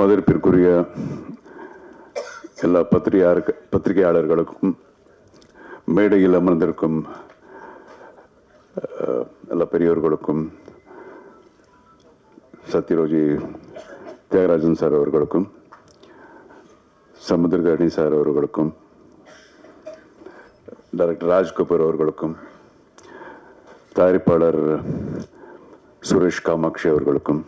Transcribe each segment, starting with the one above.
மதிப்பிற்குரிய எல்லா பத்திரிகையாளருக்கு பத்திரிகையாளர்களுக்கும் மேடையில் அமர்ந்திருக்கும் எல்லா பெரியவர்களுக்கும் சத்யரோஜி தியாகராஜன் சார் அவர்களுக்கும் சமுத்திரகரணி சார் அவர்களுக்கும் டைரக்டர் ராஜ்கபூர் அவர்களுக்கும் தயாரிப்பாளர் சுரேஷ் காமாட்சி அவர்களுக்கும்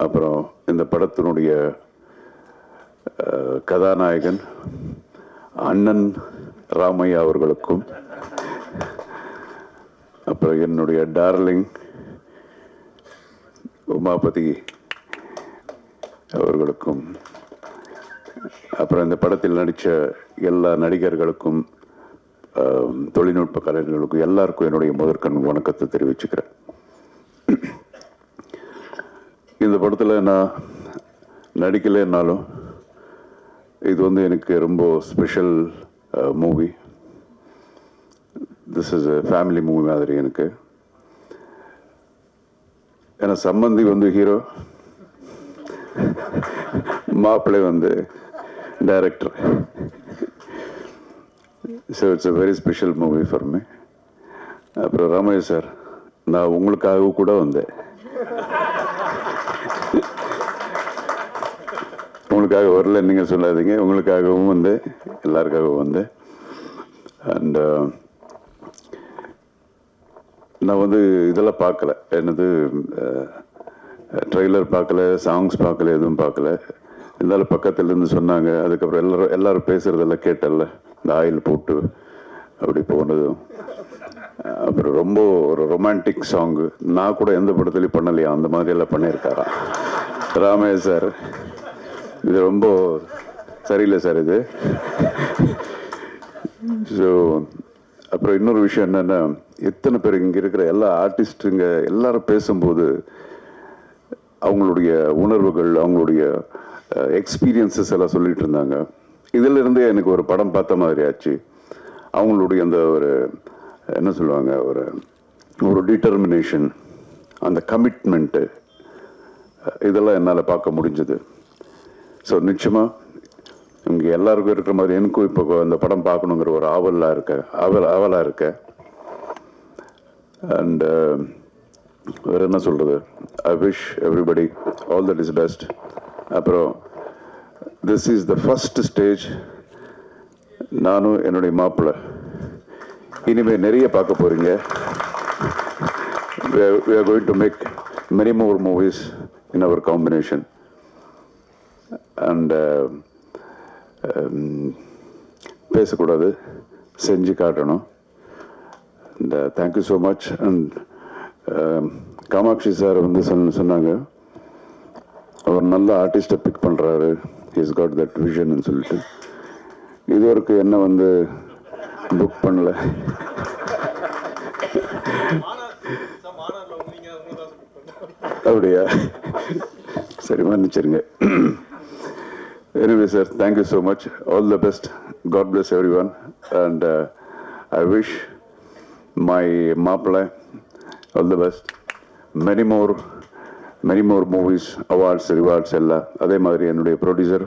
அப்புறம் இந்த படத்தினுடைய கதாநாயகன் அண்ணன் ராமையா அவர்களுக்கும் அப்புறம் என்னுடைய டார்லிங் உமாபதி அவர்களுக்கும் அப்புறம் இந்த படத்தில் நடித்த எல்லா நடிகர்களுக்கும் தொழில்நுட்ப கலைஞர்களுக்கும் எல்லாருக்கும் என்னுடைய முதற்கண் வணக்கத்தை தெரிவிச்சுக்கிறேன் இந்த படத்தில் நான் நடிக்கலைன்னாலும் இது வந்து எனக்கு ரொம்ப special movie this is family movie மாதிரி எனக்கு. ஏன்னா சம்பந்தி வந்து ஹீரோ மாப்பிள்ளை வந்து director so it's a very special movie for me அப்புறம் ராமையா சார் நான் உங்களுக்காக கூட வந்தேன். உங்களுக்காக வரல நீங்கள் சொல்லாதீங்க. உங்களுக்காகவும் வந்து எல்லாருக்காகவும் வந்து. அண்ட் uh, நான் வந்து இதெல்லாம் பார்க்கல. என்னது ட்ரெய்லர் பார்க்கல சாங்ஸ் பார்க்கல எதுவும் பார்க்கல. இருந்தாலும் பக்கத்துலேருந்து சொன்னாங்க. அதுக்கப்புறம் எல்லாரும் எல்லாரும் பேசுகிறதெல்லாம் கேட்டல இந்த ஆயில் போட்டு அப்படி போனதும். அப்புறம் ரொம்ப ஒரு ரொமான்டிக் சாங்கு நான் கூட எந்த படத்துலையும் பண்ணலையா? அந்த மாதிரி எல்லாம் பண்ணியிருக்காராம் ராமேஷ் சார் இது ரொம்ப சரியில்லை சார் இது. ஸோ அப்புறம் இன்னொரு விஷயம் என்னென்னா எத்தனை பேர் இங்கே இருக்கிற எல்லா ஆர்டிஸ்ட்டுங்க எல்லாரும் பேசும்போது அவங்களுடைய உணர்வுகள் அவங்களுடைய எக்ஸ்பீரியன்சஸ் எல்லாம் சொல்லிட்டு இருந்தாங்க. இதுல இருந்தே எனக்கு ஒரு படம் பார்த்த மாதிரி ஆச்சு. அவங்களுடைய அந்த ஒரு என்ன சொல்லுவாங்க ஒரு ஒரு டிட்டர்மினேஷன் அந்த கமிட்மெண்ட்டு இதெல்லாம் என்னால் பார்க்க முடிஞ்சது. ஸோ நிச்சயமாக இங்கே எல்லாருக்கும் இருக்கிற மாதிரி எனக்கும் இப்போ அந்த படம் பார்க்கணுங்கிற ஒரு ஆவலாக இருக்க ஆவல் ஆவலாக இருக்க. அண்ட் uh, வேறு என்ன சொல்கிறது I wish everybody all that is best அப்புறம் this is the first stage நானும் என்னுடைய மாப்பிள்ளை இனிமேல் நிறைய பார்க்க போகிறீங்க we are, we are going to make many more movies in our combination. And uh, um, பேசக்கூடாது செஞ்சு காட்டணும். இந்த thank you so much and Kamatchi sir வந்து சொன்ன சொன்னாங்க அவர் நல்ல ஆர்டிஸ்ட்டை பிக் பண்ணுறாரு இஸ் காட் தட் விஷன் சொல்லிட்டு. இது வரைக்கும் என்ன வந்து புக் பண்ணல. அப்படியா? சரி மன்னிச்சிருங்க. Anyway sir you so much all the best God bless everyone. One and I wish my மாப்பிள்ளை all the best many more many more movies awards rewards எல்லாம். அதே மாதிரி என்னுடைய ப்ரொடியூசர்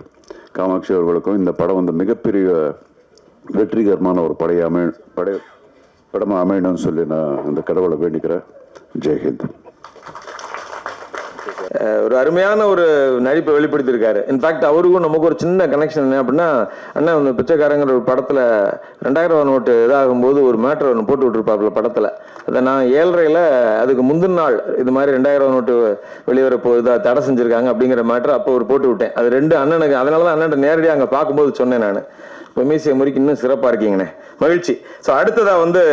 காமாட்சி அவர்களுக்கும் இந்த படம் வந்து மிகப்பெரிய வெற்றிகரமான ஒரு படையை அமை படை படமாக அமையணும்னு சொல்லி நான் அந்த கடவுளை வேண்டிக்கிறேன். ஜெய்ஹிந்த் ஒரு அருமையான ஒரு நடிப்பை வெளிப்படுத்தியிருக்காரு. இன்ஃபேக்ட் அவருக்கும் நமக்கு ஒரு சின்ன கனெக்ஷன் என்ன அப்படின்னா அண்ணன் வந்து பிச்சைக்காரங்கிற ஒரு படத்தில் ரெண்டாயிரம் ரூபா நோட்டு இதாகும்போது ஒரு மேட்ரு ஒன்று போட்டு விட்டுருப்பாப்புல படத்தில். அதை நான் ஏழரையில் அதுக்கு முந்தின நாள் இது மாதிரி ரெண்டாயிரம் ரூபா நோட்டு வெளிவர போகுது தடை செஞ்சுருக்காங்க அப்படிங்கிற மேட்ரு அப்போ ஒரு போட்டு விட்டேன். அது ரெண்டு அண்ணனுக்கு அதனால தான் அண்ணன் நேரடியாக அங்கே பார்க்கும்போது சொன்னேன் நான். இப்போ மீசிய முறைக்கு இன்னும் சிறப்பாக இருக்கீங்கண்ணே. மகிழ்ச்சி. ஸோ அடுத்ததாக வந்து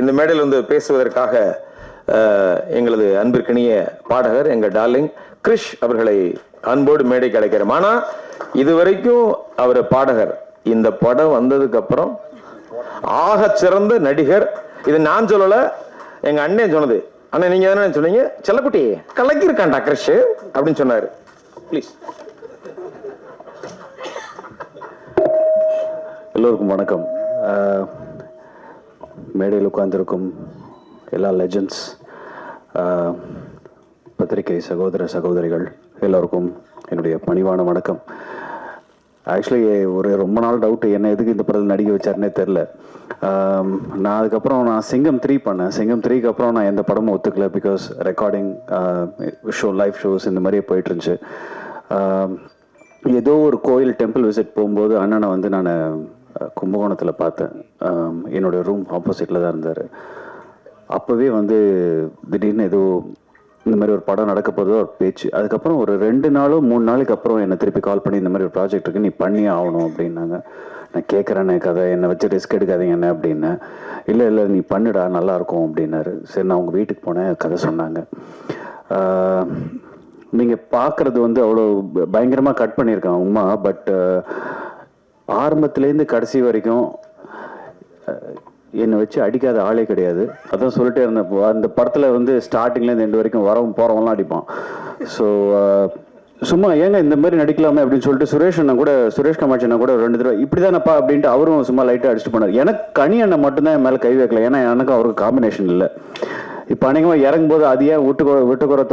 இந்த மேடையில் வந்து பேசுவதற்காக எங்களது அன்பிற்கினிய பாடகர் எங்கள் டார்லிங் கிரிஷ் அவர்களை அன்போடு மேடை கிடைக்கிறோம் ஆனால் இதுவரைக்கும் அவர் பாடகர். இந்த படம் வந்ததுக்கு அப்புறம் சிறந்த நடிகர். இது நான் சொல்லல எங்க அண்ணன் சொன்னது. அண்ணன் நீங்க என்ன சொன்னீங்க? செல்லக்குட்டி கலக்கியிருக்கான்டா கிரிஷ் அப்படின்னு சொன்னாரு. ப்ளீஸ் எல்லோருக்கும் வணக்கம். மேடையில் உட்கார்ந்திருக்கும் எல்லா லெஜண்ட்ஸ் பத்திரிகை சகோதர சகோதரிகள் எல்லோருக்கும் என்னுடைய பணிவான வணக்கம். ஆக்சுவலி ஒரு ரொம்ப நாள் டவுட்டு என்ன எதுக்கு இந்த படத்தில் நடிக்க வச்சாருன்னே தெரில. நான் அதுக்கப்புறம் நான் சிங்கம் த்ரீ பண்ணேன். சிங்கம் த்ரீக்கு அப்புறம் நான் எந்த படமும் ஒத்துக்கல because recording show live shows இந்த மாதிரியே போயிட்டு இருந்துச்சு. ஏதோ ஒரு கோயில் டெம்பிள் விசிட் போகும்போது அண்ணனை வந்து நான் கும்பகோணத்தில் பார்த்தேன். ஆம், என்னுடைய ரூம் ஆப்போசிட்டில் தான் இருந்தார். அப்போவே வந்து திடீர்னு ஏதோ இந்த மாதிரி ஒரு படம் நடக்க போதோ ஒரு பேச்சு. அதுக்கப்புறம் ஒரு ரெண்டு நாளும் மூணு நாளைக்கு அப்புறம் என்னை திருப்பி கால் பண்ணி இந்த மாதிரி ஒரு ப்ராஜெக்ட் இருக்கு நீ பண்ணியே ஆகணும் அப்படின்னாங்க. நான் கேட்குறேன்னே கதை என்னை வச்சு ரிஸ்க் எடுக்காதீங்க என்ன அப்படின்னு. இல்லை இல்லை நீ பண்ணுடா நல்லா இருக்கும் அப்படின்னாரு. சரி நான் உங்கள் வீட்டுக்கு போனேன் கதை சொன்னாங்க. நீங்கள் பார்க்குறது வந்து அவ்வளோ பயங்கரமாக கட் பண்ணியிருக்கான் உமா பட் ஆரம்பத்துலேருந்து கடைசி வரைக்கும் என்னை வச்சு அடிக்காத ஆளே கிடையாது. அதான் சொல்லிட்டே இருந்தேன். அந்த படத்தில் வந்து ஸ்டார்டிங்லேருந்து எண்டு வரைக்கும் வரவும் போகிறவங்களாம் அடிப்பான். ஸோ uh, சும்மா ஏங்க இந்த மாதிரி நடிக்கலாமே அப்படின்னு சொல்லிட்டு சுரேஷ் அண்ணன் கூட சுரேஷ் கமாட்சி அண்ணன் கூட ரெண்டு தடவை இப்படி தானப்பா அப்படின்ட்டு அவரும் சும்மா லைட்டாக அடிச்சுட்டு போனார். எனக்கு கனி அண்ணன் மட்டும்தான் என் மேலே கை வைக்கல. ஏன்னா எனக்கும் அவருக்கு காம்பினேஷன் இல்லை. இப்போ அநேகமாக இறங்கும்போது அது ஏன் விட்டுக்குற விட்டுக்குற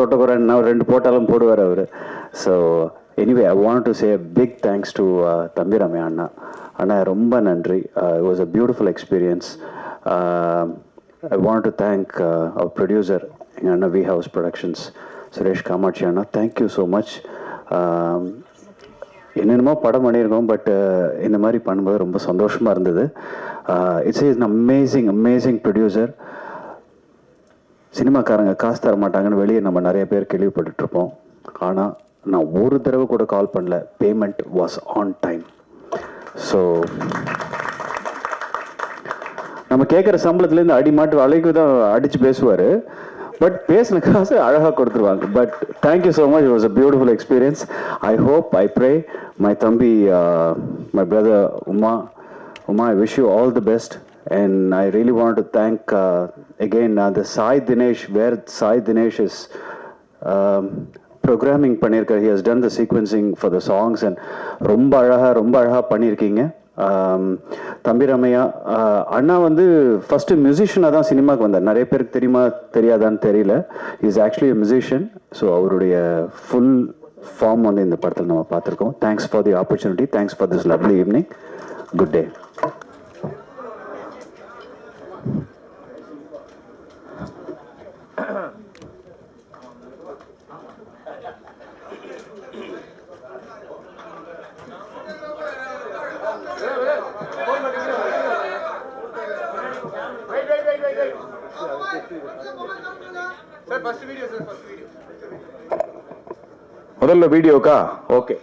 அவர் ரெண்டு போட்டாலும் போடுவார் அவர். So anyway I want to say big thanks to Thambi Ramaiah அண்ணா. அண்ணா ரொம்ப நன்றி. It was a beautiful experience I want to thank our producer எங்கள் அண்ணா V house productions Suresh Kamatchi அண்ணா தேங்க்யூ ஸோ மச் என்னென்னமோ படம் பண்ணியிருக்கோம் பட் uh, இந்த மாதிரி பண்ணும்போது ரொம்ப சந்தோஷமாக இருந்தது. It's is amazing amazing producer சினிமாக்காரங்க காசு தர மாட்டாங்கன்னு வெளியே நம்ம நிறைய பேர் கேள்விப்பட்டுட்ருப்போம் ஆனால் நான் ஒரு தடவை கூட கால் பண்ணல. Payment was on time so நம்ம கேட்குற சம்பளத்துலேருந்து அடி மாட்டு அலைக்கு தான் அடித்து பேசுவார். பட் பேசின காசு அழகாக கொடுத்துருவாங்க. But thank you so much was a beautiful experience I hope I pray my தம்பி uh, my brother Uma Uma I wish you all the best and I really want to thank again அந்த Sai Dinesh where Sai Dinesh is programming பண்ணியிருக்காரு he has done the sequencing for the songs and ரொம்ப அழகாக ரொம்ப அழகாக பண்ணியிருக்கீங்க ஆம், தம்பி ரமையா ஆஹ், அண்ணா வந்து ஃபஸ்ட்டு மியூசிஷியனாக தான் சினிமாவுக்கு வந்தார் நிறைய பேருக்கு தெரியுமா தெரியாதான்னு தெரியல இஸ் ஆக்சுவலி மியூசிஷியன் ஸோ அவருடைய ஃபுல் ஃபார்ம் வந்து இந்த படத்தில் நம்ம பார்த்துருக்கோம் thanks for the opportunity thanks for this lovely evening good day முதல்ல வீடியோக்கா ஓகே